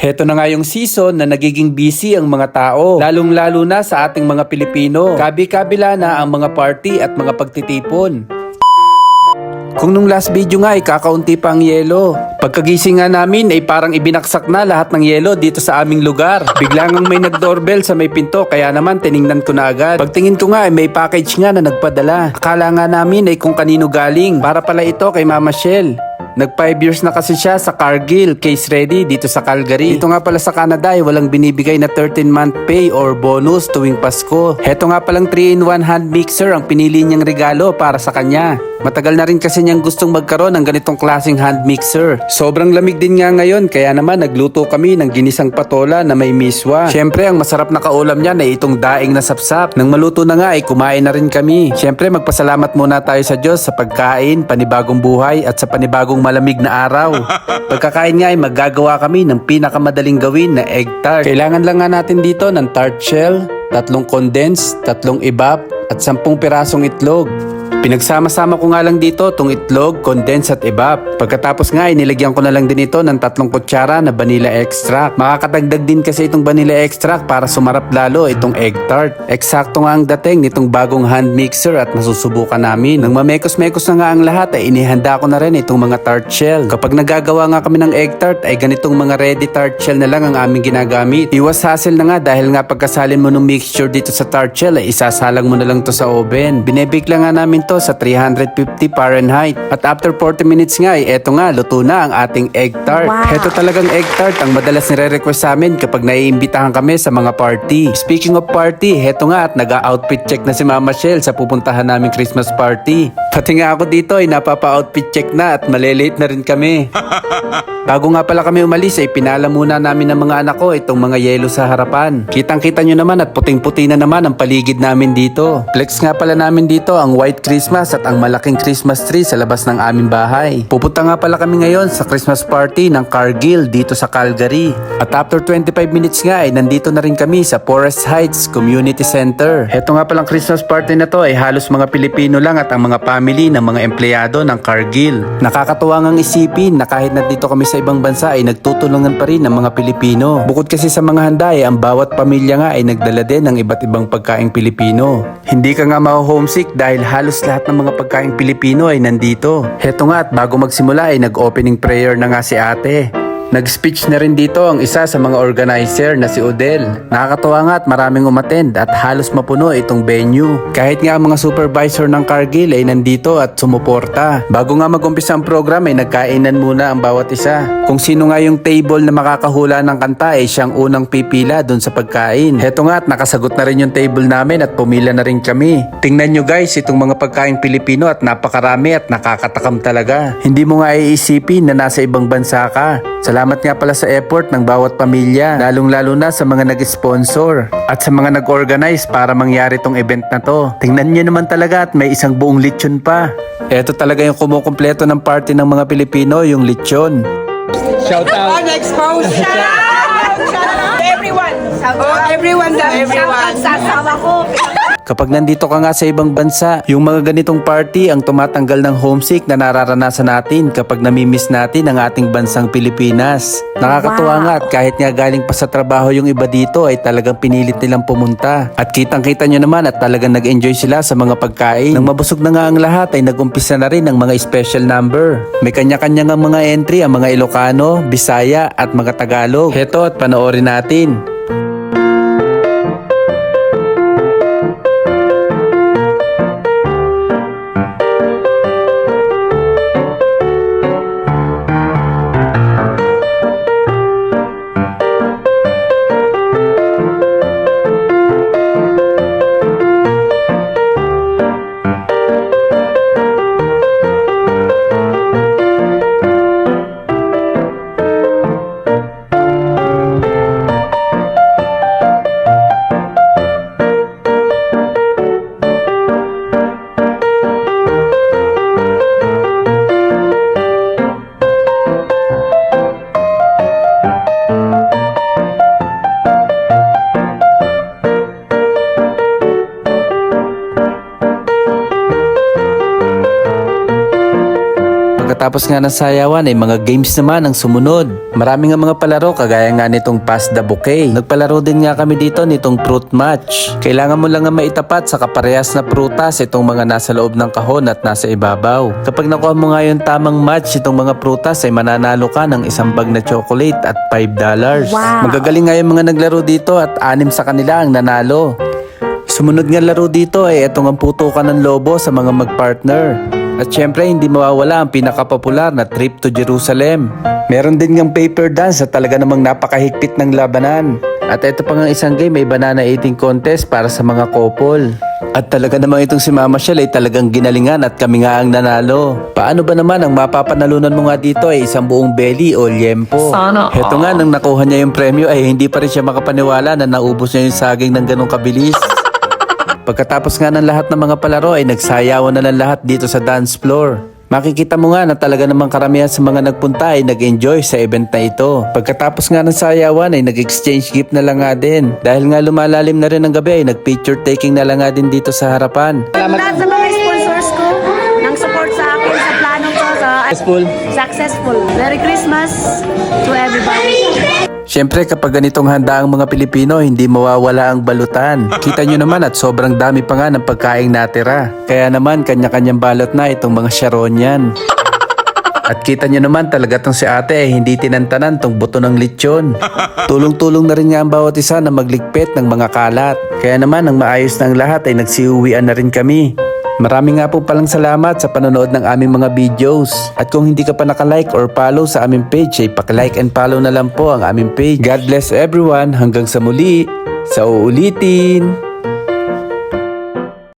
Heto na nga yung season na nagiging busy ang mga tao, lalong-lalo na sa ating mga Pilipino. Kabi-kabila na ang mga party at mga pagtitipon. Kung nung last video nga ay kakaunti pa ang yelo. Pagkagising nga namin ay parang ibinaksak na lahat ng yelo dito sa aming lugar. Biglang may nag-doorbell sa may pinto kaya naman tiningnan ko na agad. Pagtingin ko nga ay may package nga na nagpadala. Akala nga namin ay kung kanino galing. Para pala ito kay Mama Shell. Nag 5 years na kasi siya sa Cargill, case ready dito sa Calgary. Dito nga pala sa Canada ay walang binibigay na 13 month pay or bonus tuwing Pasko. Heto nga palang 3-in-1 hand mixer ang pinili niyang regalo para sa kanya. Matagal na rin kasi niyang gustong magkaroon ng ganitong klaseng hand mixer. Sobrang lamig din nga ngayon kaya naman nagluto kami ng ginisang patola na may miswa. Siyempre ang masarap na kaulam niyan ay itong daing na sapsap. Nang maluto na nga ay kumain na rin kami. Siyempre magpasalamat muna tayo sa Diyos sa pagkain, panibagong buhay at sa panibagong malamig na araw. Pagkakain nga ay maggagawa kami ng pinakamadaling gawin na egg tart. Kailangan lang nga natin dito ng tart shell, tatlong condensed, tatlong ibap at sampung pirasong itlog. Pinagsama-sama ko nga lang dito tong itlog, condensed at ibap. Pagkatapos nga ay nilagyan ko na lang din ito ng tatlong kutsara na vanilla extract. Makakatagdag din kasi itong vanilla extract para sumarap lalo itong egg tart. Eksakto nga ang dating nitong bagong hand mixer at nasusubukan namin. Nang mamekos-mekos na nga ang lahat ay inihanda ko na rin itong mga tart shell. Kapag nagagawa nga kami ng egg tart ay ganitong mga ready tart shell na lang ang aming ginagamit. Iwas hassle na nga dahil nga pagkasalin mo ng mixture dito sa tart shell ay isasalang mo na lang to sa oven. Binebake lang nga namin to sa 350 Fahrenheit. At after 40 minutes nga ay eto nga luto na ang ating egg tart. Wow. Heto talagang egg tart ang madalas nire-request sa amin kapag naiimbitahan kami sa mga party. Speaking of party, heto nga at nag-outfit check na si Mama Shell sa pupuntahan naming Christmas party. Pati nga ako dito ay napapa-outfit check na at malilate na rin kami. Bago nga pala kami umalis ay pinala muna namin ng mga anak ko itong mga yelo sa harapan. Kitang kita nyo naman at puting-puti na naman ang paligid namin dito. Flex nga pala namin dito ang white Christmas at ang malaking Christmas tree sa labas ng aming bahay. Pupunta nga pala kami ngayon sa Christmas party ng Cargill dito sa Calgary. At after 25 minutes nga ay nandito na rin kami sa Forest Heights Community Center. Heto nga palang Christmas party na to ay halos mga Pilipino lang at ang mga family ng mga empleyado ng Cargill. Nakakatuwa ngang isipin na kahit nandito kami sa ibang bansa ay nagtutulungan pa rin ng mga Pilipino. Bukod kasi sa mga handa ay ang bawat pamilya nga ay nagdala din ng iba't ibang pagkaing Pilipino. Hindi ka nga ma-homesick dahil halos lahat ng mga pagkaing Pilipino ay nandito. Heto nga at bago magsimula ay nag-opening prayer na nga si ate. Nag-speech na rin dito ang isa sa mga organizer na si Odel. Nakakatuwa nga at maraming umattend at halos mapuno itong venue. Kahit nga ang mga supervisor ng Cargill ay nandito at sumuporta. Bago nga mag-umpisa ang program ay nagkainan muna ang bawat isa. Kung sino nga yung table na makakahula ng kanta ay siyang unang pipila dun sa pagkain. Heto nga at nakasagot na rin yung table namin at pumila na rin kami. Tingnan nyo guys itong mga pagkain Pilipino at napakarami at nakakatakam talaga. Hindi mo nga iisipin na nasa ibang bansa ka. Salamat nga pala sa effort ng bawat pamilya, lalong-lalo na sa mga nag-sponsor at sa mga nag-organize para mangyari tong event na to. Tingnan nyo naman talaga at may isang buong lechon pa. Ito talaga yung kumukumpleto ng party ng mga Pilipino, yung lechon. Shout out. Unexposed. Shout out! Shout out! Everyone! Oh, everyone daw, everyone. Sa asawa ko. Kapag nandito ka nga sa ibang bansa, yung mga ganitong party ang tumatanggal ng homesick na nararanasan natin kapag namimiss natin ang ating bansang Pilipinas. Nakakatuwa Wow. nga at kahit nga galing pa sa trabaho yung iba dito ay talagang pinilit nilang pumunta. At kitang kita nyo naman at talagang nag-enjoy sila sa mga pagkain. Nang mabusog na nga ang lahat ay nagumpisa na rin ang mga special number. May kanya-kanya nga mga entry ang mga Ilocano, Bisaya at mga Tagalog. Heto at panoorin natin. Pagkatapos nga ng sayawan ay mga games naman ang sumunod. Marami nga mga palaro kagaya nga nitong Pass the Bouquet. Nagpalaro din nga kami dito nitong fruit match. Kailangan mo lang nga maitapat sa kaparehas na prutas itong mga nasa loob ng kahon at nasa ibabaw. Kapag nakuha mo nga yung tamang match itong mga prutas ay mananalo ka ng isang bag na chocolate at $5. Magagaling nga yung mga naglaro dito at anim sa kanila ang nanalo. Sumunod nga laro dito ay itong ang putukan ng lobo sa mga magpartner. At syempre hindi mawawala ang pinakapopular na trip to Jerusalem. Meron din ngang paper dance at talaga namang napakahigpit ng labanan. At ito pa nga isang game ay banana eating contest para sa mga couple. At talaga namang itong si Mama Shell ay talagang ginalingan at kami nga ang nanalo. Paano ba naman ang mapapanalunan mo nga dito ay isang buong belly o liempo? Sana Heto nga nang nakuha niya yung premyo ay hindi pa rin siya makapaniwala na naubos niya yung saging ng ganong kabilis. Pagkatapos nga ng lahat ng mga palaro ay nagsayawan na lang lahat dito sa dance floor. Makikita mo nga na talaga namang karamihan sa mga nagpunta ay nag-enjoy sa event na ito. Pagkatapos nga ng sayawan ay nag-exchange gift na lang nga din. Dahil nga lumalalim na rin ang gabi ay nag-picture taking na lang nga din dito sa harapan. Lahat sa mga sponsors ko nang support sa akin sa plano ko sa Successful. successful. Merry Christmas to everybody. Siyempre kapag ganitong handa ang mga Pilipino, hindi mawawala ang balutan. Kita nyo naman at sobrang dami pa nga ng pagkaing natira. Kaya naman kanya-kanyang balot na itong mga sharon yan. At kita nyo naman talaga tong si ate eh, hindi tinantanan tong buto ng lechon. Tulong-tulong na rin nga ang bawat isa na magligpit ng mga kalat. Kaya naman ang maayos ng lahat ay nagsiuwian na rin kami. Marami nga po palang salamat sa panonood ng aming mga videos. At kung hindi ka pa nakalike or follow sa aming page, ay pakilike and follow na lang po ang aming page. God bless everyone. Hanggang sa muli. Sa uulitin.